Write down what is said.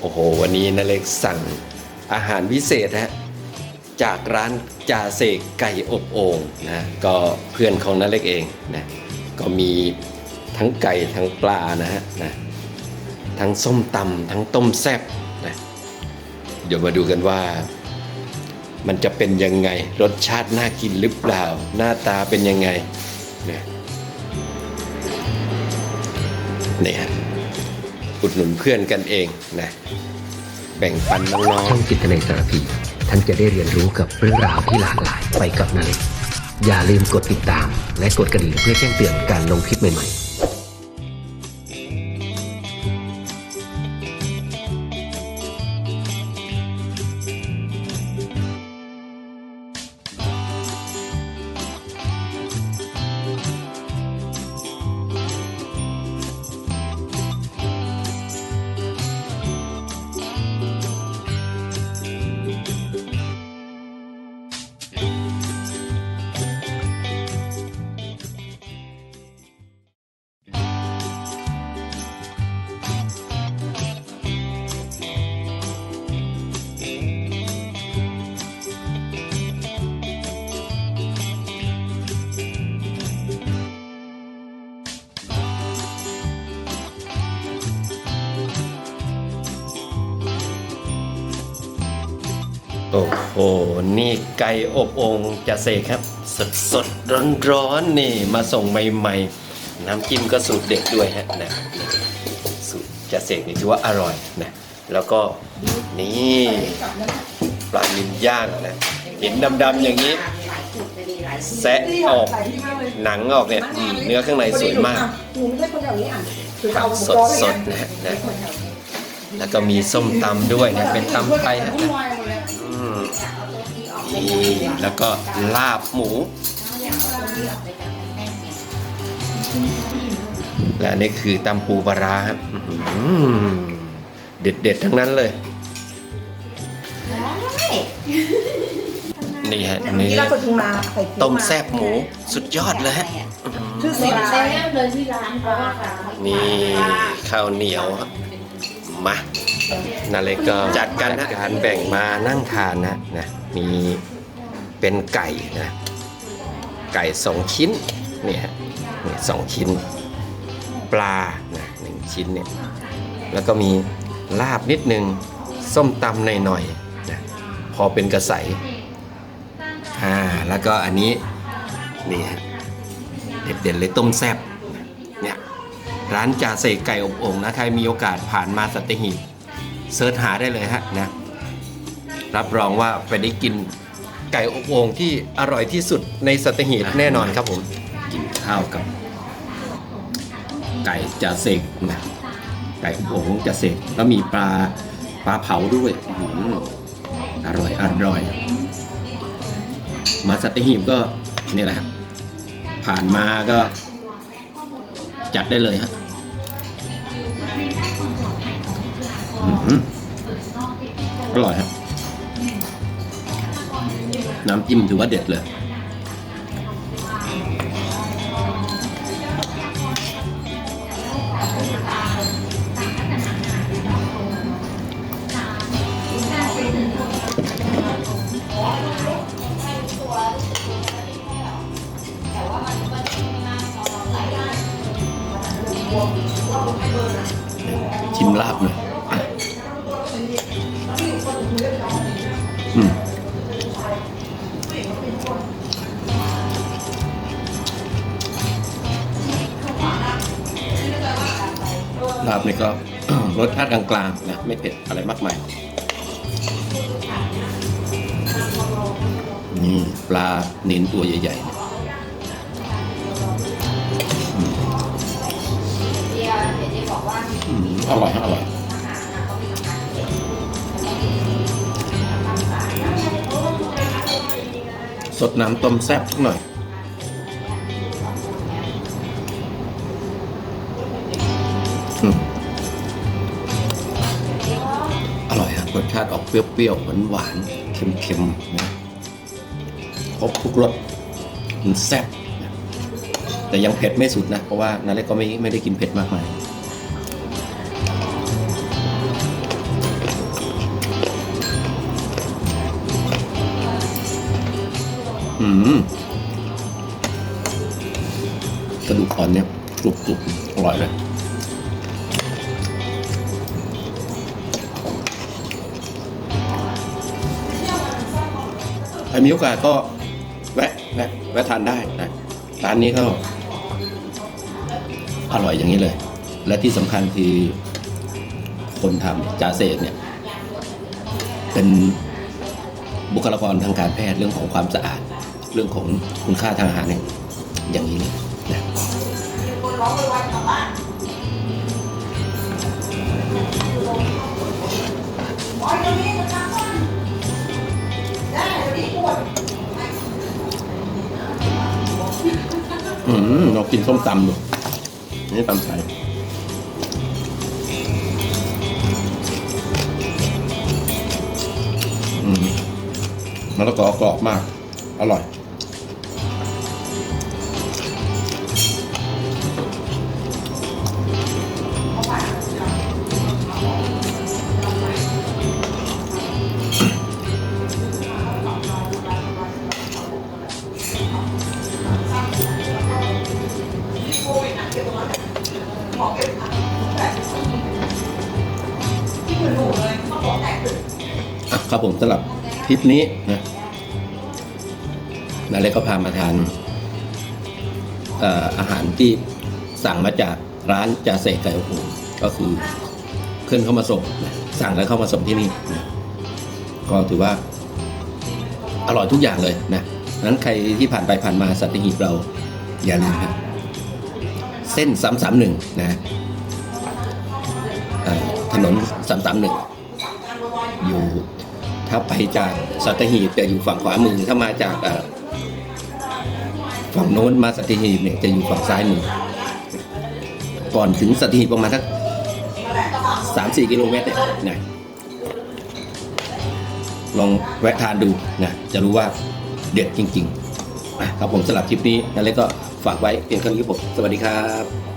โอ้โห วันนี้นาเล็กสั่งอาหารพิเศษฮะจากร้านจ่าเสกไก่อบโอ่งนะก็เพื่อนของนาเล็กเองนะก็มีทั้งไก่ทั้งปลานะฮะนะทั้งส้มตำทั้งต้มแซ่บนะเดี๋ยวมาดูกันว่า มันจะเป็นยังไง รสชาติน่ากินหรือเปล่า หน้าตาเป็นยังไงนะนี่ฮะ อุดหนุนเพื่อนกันเองนะแบ่งปันน้องๆช่องจิตนาสารพีท่านจะได้เรียนรู้กับเรื่องราวที่หลากหลายไปกับนาเล็กอย่าลืมกดติดตาม และกดกระดิ่งเพื่อแจ้งเตือนการลงคลิปใหม่ๆ โอ้โห นี่ไก่อบโอ่งจะเสกครับ สดสดร้อนร้อนๆนี่มาส่งใหม่ๆ น้ำจิ้มก็สูตรเด็ดด้วยฮะนะสูตรจะเสกนี่ถือว่าอร่อยนะแล้วก็นี่ปลานิลย่างนะเห็นดำๆอย่างนี้ แซะออกหนังออกเนี่ยอืมเนื้อข้างในสวยมากหนูไม่ใช่คนแถวนี้อะคือผัเอากหมูสกรดอบสดๆนะฮะนะแล้วก็มีส้มตำด้วยนะเป็นตำไทยฮะนะอืม นี่แล้วก็ลาบหมู และอันนี่คือตำปูปลาร้าครับเด็ดเด็ดๆทั้งนั้นเลย นี่ฮะนี่ที่เรากดทุ่งนาใส่พริกต้มแซ่บหมูสุดยอดเลยฮะชื่อเซ็สีนราแซ่บเลยที่ร้านเพราะว่าค่ะนี่ข้าวเหนียวครับมา นาเล็กก็จัดการนะการแบ่งมานั่งทานนะนะมีเป็นไก่นะไก่สองชิ้นเนี่ยฮะนี่สองชิ้นปลานะหนึ่งชิ้นเนี่ยแล้วก็มีลาบนิดนึงส้มตำหน่อยๆนะพอเป็นกระใสอ่าแล้วก็อันนี้นี่ฮะเด็ดๆเลยต้มแซ่บเนี่ยร้านจ่าเสกไก่อบโอ่งนะใครมีโอกาสผ่านมาสัตหีบ เสิร์ชหาได้เลยฮะนะรับรองว่าไปได้กินไก่อบโอ่งที่อร่อยที่สุดในสัตหีบแน่นอนครับผม กินข้าวกับ ไก่จ่าเสกนะไก่อบโอ่งของจ่าเสกแล้วมีปลาปลาเผาด้วยอื้อหืออร่อยอร่อย มาสัตหีบก็เนี่ยแหละครับผ่านมาก็จัดได้เลยฮะ อร่อยครับน้ำจิ้มถือว่าเด็ดเลยชิมลาบหน่อย ลาบนี่ก็รสชาติกลางๆนะ ไม่เผ็ดอะไรมากมายนี่ปลาเน้นตัวใหญ่ๆเนี่ยเดียวเดี๋ยวจะบอกว่าอืมอร่อยฮะอร่อย สดน้ำต้มแซ่บสักหน่อย อร่อยฮะรสชาติออกเปรี้ยวๆหวานๆเค็มๆนะครบทุกรสมันแซ่บแต่ยังเผ็ดไม่สุดนะ เพราะว่านาเล็กก็ไม่ไม่ได้กินเผ็ดมากมาย อืมกระดูกอ่อนเนี่ยกรุบกรุบอร่อยเลยใครมีโอกาสก็แวะนะแวะทานได้นะร้านนี้ก็อร่อยอย่างนี้เลย และที่สำคัญคือคนทำจ่าเศษเนี่ย เป็น บุคลากรทางการแพทย์เรื่องของความสะอาด เรื่องของคุณค่าทางอาหารเนี่ยอย่างนี้เลยนะอืมเรากินส้มตำดูนี่ตำไท มะละกอกรอบมาก อร่อย ครับผมสำหรับ ทริปนี้นะนาเล็กก็พามาทานเอ่ออาหารที่สั่งมาจากร้านจ่าเสกไก่อบโอ่งก็คือเพื่อนเข้ามาส่งนะสั่งแล้วเข้ามาส่งที่นี่นะก็ถือว่า อร่อยทุกอย่างเลยนะนั้นใครที่ผ่านไปผ่านมาสัตหีบเราอย่าลืมครับเส้นสามสามหนึ่งนะเอ่อถนนสามสามหนึ่งอยู่ ถ้าไปจากสัตหีบจะอยู่ฝั่งขวามือ ถ้ามาจากฝั่งโน้นมาสัตหีบเนี่ยจะอยู่ฝั่งซ้ายมือ ก่อนถึงสัตหีบประมาณสักสามสี่กิโลเมตรเนี่ยนะลองแวะทานดูนะจะรู้ว่าเด็ดจริงๆอะครับผมสำหรับคลิปนี้นั่นเลยก็ฝากไว้เพียงเท่านี้ครับผมสวัสดีครับ